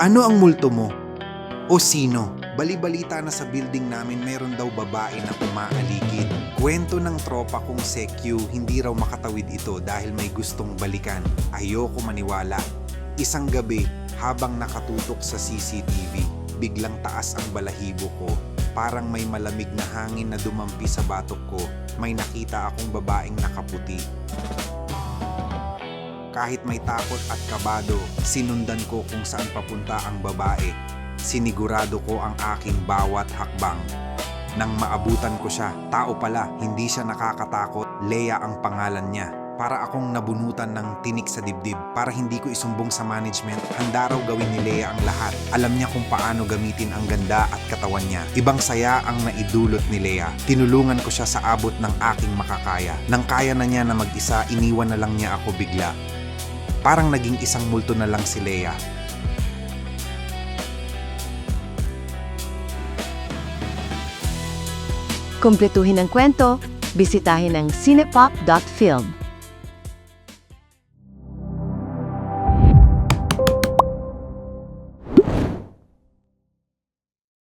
Ano ang multo mo? O sino? Bali-balita na sa building namin meron daw babae na umaaligid. Kwento ng tropa kong sekyu, hindi raw makatawid ito dahil may gustong balikan. Ayoko maniwala. Isang gabi, habang nakatutok sa CCTV, biglang taas ang balahibo ko. Parang may malamig na hangin na dumampi sa batok ko. May nakita akong babaeng nakaputi. Kahit may takot at kabado, sinundan ko kung saan papunta ang babae. Sinigurado ko ang aking bawat hakbang. Nang maabutan ko siya, tao pala, hindi siya nakakatakot, Leia ang pangalan niya. Para akong nabunutan ng tinik sa dibdib. Para hindi ko isumbong sa management, handa raw gawin ni Leia ang lahat. Alam niya kung paano gamitin ang ganda at katawan niya. Ibang saya ang naidulot ni Leia. Tinulungan ko siya sa abot ng aking makakaya. Nang kaya na niya na mag-isa, iniwan na lang niya ako bigla. Parang naging isang multo na lang si Leia. Kumpletuhin ang kwento, bisitahin ang cinepop.film.